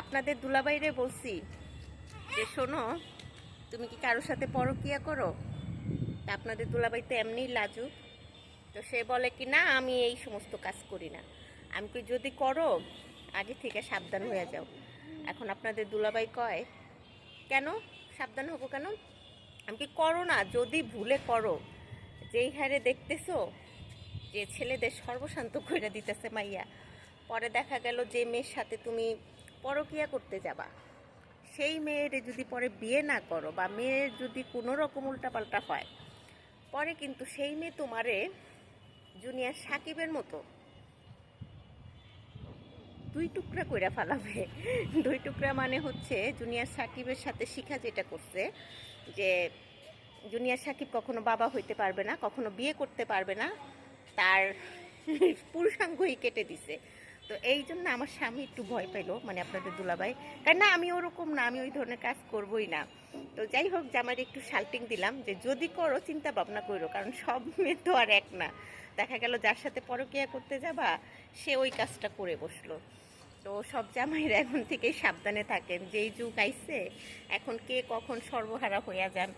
আপনাদের দুলাবাইরে বলছি যে, শোনো, তুমি কি কারোর সাথে পরকিয়া করো? আপনাদের দুলাবাই তো এমনিই লাজুক। তো সে বলে কি, না, আমি এই সমস্ত কাজ করি না। আমি কি যদি করো, আগে থেকে সাবধান হয়ে যাও। এখন আপনাদের দুলাবাই কয়, কেন? সাবধান হব কেন? আমি কি করো না, যদি ভুলে করো। যেই হারে দেখতেছো, যে ছেলেদের সর্বশান্ত করে দিতেছে মাইয়া। পরে দেখা গেল যে মেয়ের সাথে তুমি পরকিয়া করতে যাবা। সেই মেয়ের যদি পরে বিয়ে না করো বা মেয়ের যদি কোনো রকম উল্টাপাল্টা হয়, পরে কিন্তু সেই মেয়ে তোমারে জুনিয়র সাকিবের মতো দুই টুকরা কইরা ফালাবে। দুই টুকরা মানে হচ্ছে জুনিয়র সাকিবের সাথে শিখা যেটা করছে, যে জুনিয়র সাকিব কখনো বাবা হইতে পারবে না, কখনো বিয়ে করতে পারবে না, তার পুরুষাঙ্গই কেটে দিছে। তো এই জন্য আমার স্বামী একটু ভয় পেল মানে আপনাদের দুলাভাই। কারণ না, আমি ওরকম না, আমি ওই ধরনের কাজ করবই না। তো যাই হোক জামাই একটু শাল্টিং দিলাম যে, যদি করো, চিন্তা ভাবনা করো কারণ সব মেয়ে তো আর এক না। দেখা গেল যার সাথে পরকিয়া করতে যাবা, সে ওই কাজটা করে বসল। তো সব জামাইরা এখন থেকেই সাবধানে থাকেন, যেই যুগ আইসে এখন কে কখন সর্বহারা হইয়া যান।